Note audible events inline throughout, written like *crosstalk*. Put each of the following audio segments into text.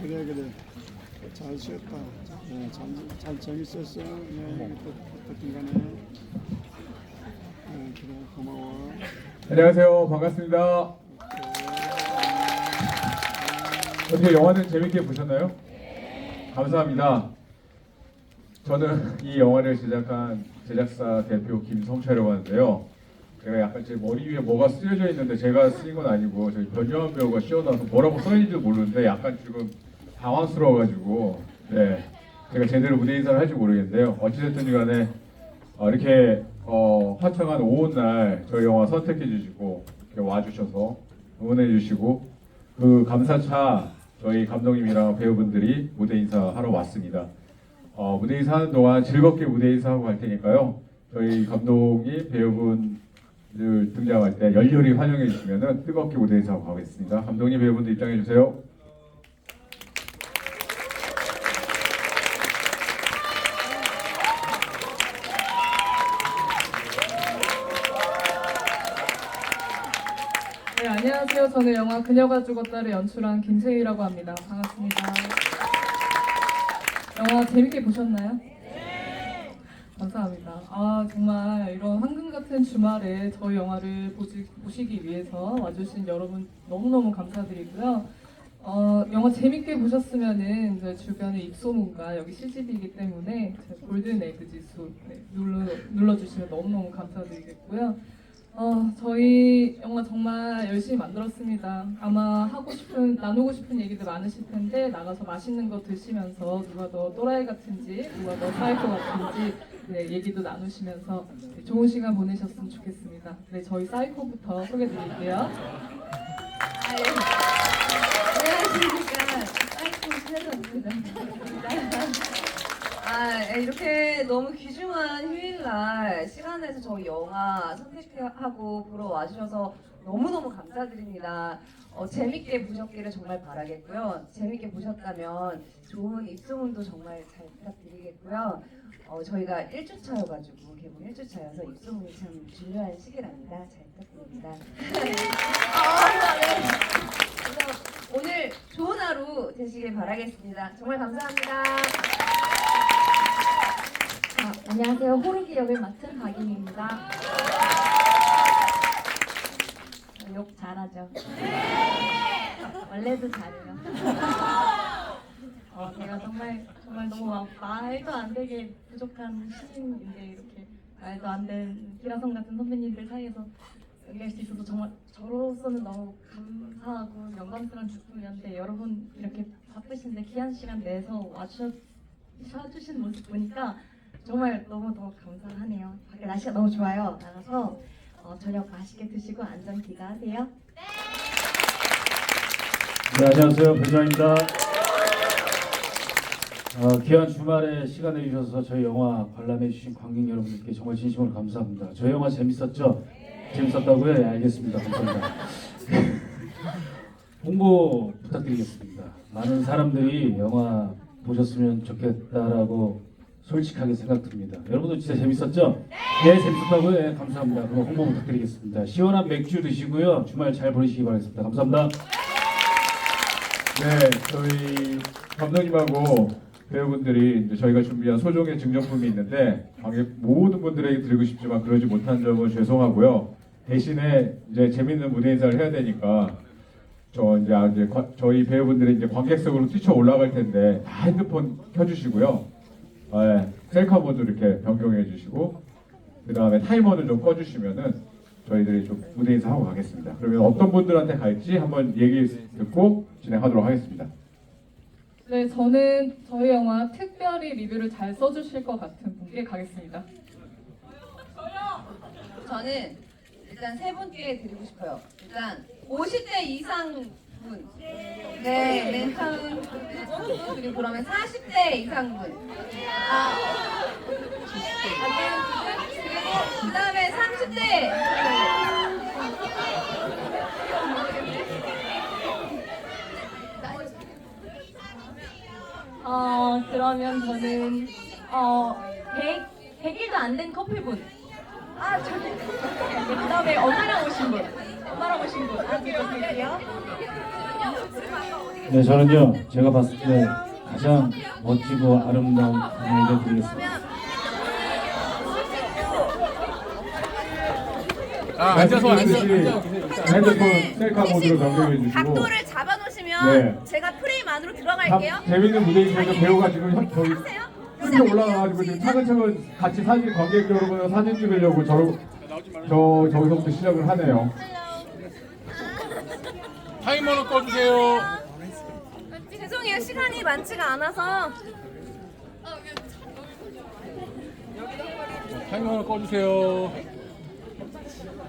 그래 그래 잘 쉬었다 네, 잘, 잘 재밌었어 네, 또 어떻든 간에 네, 그래 고마워 안녕하세요. 반갑습니다. 어떻게 영화는 재밌게 보셨나요? 감사합니다. 저는 이 영화를 제작한 제작사 대표 김성철이라고 하는데요. 제가 약간 제 머리 위에 뭐가 쓰여져 있는데 제가 쓰인 건 아니고 저희 변요한 배우가 씌워놔서 뭐라고 써있는지도 모르는데 약간 지금 당황스러워가지고 네 제가 제대로 무대 인사를 할지 모르겠는데요. 어찌됐든 간에 어, 이렇게 어, 화창한 오후 날 저희 영화 선택해 주시고 이렇게 와주셔서 응원해 주시고 그 감사차 저희 감독님이랑 배우분들이 무대 인사하러 왔습니다. 어, 무대 인사하는 동안 즐겁게 무대 인사하고 갈 테니까요. 저희 감독이 배우분들 등장할 때 열렬히 환영해 주시면 뜨겁게 무대 인사하고 가겠습니다. 감독님 배우분들 입장해 주세요. 안녕하세요. 저는 영화 그녀가 죽었다를 연출한 김세희라고 합니다. 반갑습니다. 영화 재밌게 보셨나요? 네. 감사합니다. 아, 정말 이런 황금 같은 주말에 저희 영화를 보시, 보시기 위해서 와주신 여러분 너무너무 감사드리고요. 어, 영화 재밌게 보셨으면은 이제 주변의 입소문과 여기 CGV이기 때문에 제 골든 에그 지수 네, 눌러, 눌러주시면 너무너무 감사드리겠고요. 어, 저희 영화 정말 열심히 만들었습니다. 아마 하고 싶은, 나누고 싶은 얘기들 많으실 텐데, 나가서 맛있는 거 드시면서 누가 더 또라이 같은지, 누가 더 사이코 같은지, 네, 얘기도 나누시면서 네, 좋은 시간 보내셨으면 좋겠습니다. 네, 저희 사이코부터 소개 드릴게요. 안녕하십니까. 사이코 새로입니다. 아, 이렇게 너무 귀중한 휴일날 시간 내서 저희 영화 선택하고 보러 와주셔서 너무너무 감사드립니다. 어, 재밌게 보셨기를 정말 바라겠고요. 재밌게 보셨다면 좋은 입소문도 정말 잘 부탁드리겠고요. 어, 저희가 1주차여가지고 개봉 1주차여서 입소문이 참 중요한 시기랍니다. 잘 부탁드립니다. 아, 네. 그래서 오늘 좋은 하루 되시길 바라겠습니다. 정말 감사합니다. 아, 안녕하세요. 호루기 역을 맡은 박인입니다. 욕 잘하죠? 원래도 잘해요. 어, 제가 정말 정말 너무 막 말도 안 되게 부족한 신인인데 이렇게 말도 안 되는 기라성 같은 선배님들 사이에서 연기할 수 있어서 정말 저로서는 너무 감사하고 영광스러운 작품이었는데 여러분 이렇게 바쁘신데 귀한 시간 내서 와주신 모습 보니까 정말 너무 너무 감사하네요. 밖에 날씨가 너무 좋아요. 나가서 어, 저녁 맛있게 드시고 안전 귀가하세요. 네, 안녕하세요. 배정입니다. 어, 귀한 주말에 시간 내주셔서 저희 영화 관람해주신 관객 여러분들께 정말 진심으로 감사합니다. 저희 영화 재밌었죠? 재밌었다고요? 예, 알겠습니다. 감사합니다. *laughs* 홍보 부탁드리겠습니다. 많은 사람들이 영화 보셨으면 좋겠다라고 솔직하게 생각됩니다. 여러분도 진짜 재밌었죠? 네, 재밌었다고요? 예, 감사합니다. 그럼 홍보 부탁드리겠습니다. 시원한 맥주 드시고요. 주말 잘 보내시기 바라겠습니다. 감사합니다. 네, 저희 감독님하고 배우분들이 이제 저희가 준비한 소정의 증정품이 있는데 관객 모든 분들에게 드리고 싶지만 그러지 못한 점은 죄송하고요. 대신에 이제 재밌는 무대 인사를 해야 되니까 저 이제, 아, 이제 과- 저희 배우분들이 이제 관객석으로 뛰쳐 올라갈 텐데 다 핸드폰 켜주시고요. 네, 셀카 모드 이렇게 변경해 주시고 그 다음에 타이머를 좀 꺼주시면은 저희들이 좀 무대 인사하고 가겠습니다. 그러면 어떤 분들한테 갈지 한번 얘기 듣고 진행하도록 하겠습니다. 네, 저는 저희 영화 특별히 리뷰를 잘 써주실 것 같은 분께 가겠습니다. 저는 일단 세 분께 드리고 싶어요. 일단 50대 이상 분. 네, 멘탈은 그리고 그러면 40대 이상 분. 아, 그리고 그 다음에 30대. 어, 그러면 저는 어, 100, 100일도 안 된 커플분. 아, 저기. 그 다음에 엄마랑 오신 분. 아, 네, 저는요 제가 봤을 때 가장 멋지고 아름다운 공연을 드리겠습니다. 아, 앉아서 앉아서 핸드폰 셀카 모드로 변경해 주시고 각도를 잡아놓으시면 네. 제가 프레임 안으로 참 들어갈게요. 재밌는 무대이셔서 배우가 지금 현- 저희 하세요. 스튜디오 올라가가지고 지금 차근차근 같이 사진 관객 여러분 사진 찍으려고 저러 저 저기서부터 시작을 하네요. 타이머를 꺼주세요. 죄송해요. 시간이 많지가 않아서. 타이머를 꺼주세요.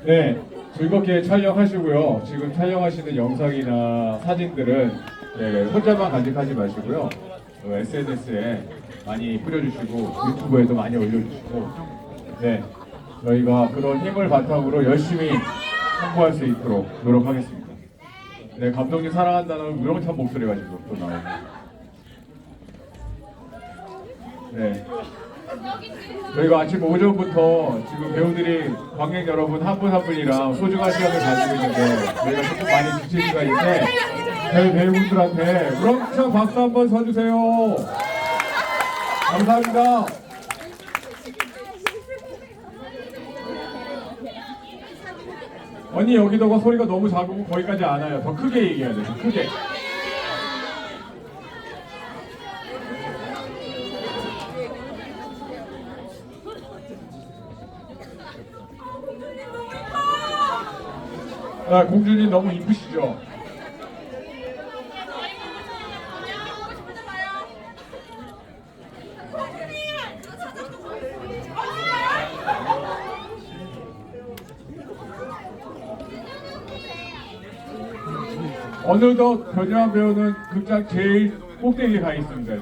네, 즐겁게 촬영하시고요. 지금 촬영하시는 영상이나 사진들은 네, 혼자만 간직하지 마시고요. 어, SNS에 많이 뿌려주시고 유튜브에도 많이 올려주시고 네, 저희가 그런 힘을 바탕으로 열심히 홍보할 수 있도록 노력하겠습니다. 네, 감독님 사랑한다는 이런 참 목소리가 지금 또 나오고. 네. 저희가 아침 오전부터 지금 배우들이 관객 여러분 한 분 한 분이랑 소중한 시간을 가지고 있는데 저희가 조금 많이 지칠 시간인데 저희 배우분들한테 우렁찬 박수 한번 써주세요. 감사합니다. 언니 여기다가 소리가 너무 작고 거기까지 안 와요. 더 크게 얘기해야 돼. 더 크게. 아, 공주님 너무 이쁘시죠? 어느덧 변요한 배우는 극장 제일 꼭대기에 가 있습니다.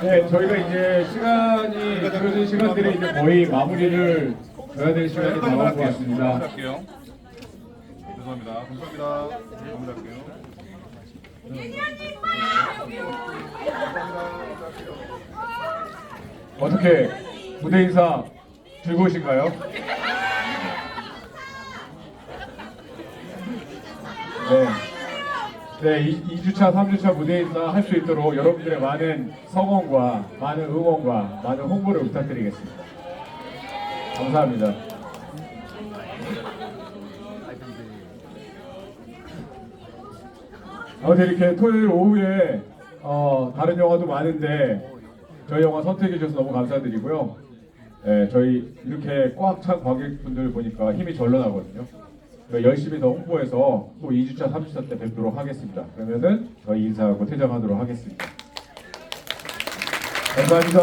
네, 저희가 이제 시간이 그러는 시간들이 이제 거의 마무리를 해야 될 시간이 다가온 것 같습니다. 할게요. 죄송합니다. 감사합니다. 마무리할게요. 어떻게 무대 인사 즐거우신가요? 네. 네, 2, 주차 3주차 무대 인사 할 수 있도록 여러분들의 많은 성원과 많은 응원과 많은 홍보를 부탁드리겠습니다. 감사합니다. 아무튼 이렇게 토요일 오후에 어, 다른 영화도 많은데 저희 영화 선택해 주셔서 너무 감사드리고요. 네, 저희 이렇게 꽉 찬 관객분들 보니까 힘이 절로 나거든요. 열심히 더 홍보해서 또 2주차, 3주차 때 뵙도록 하겠습니다. 그러면은 저희 인사하고 퇴장하도록 하겠습니다. 감사합니다.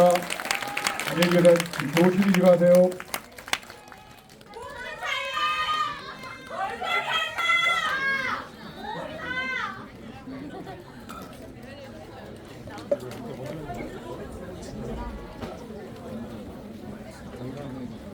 안녕히 계세요. 좋은 휴식 하세요.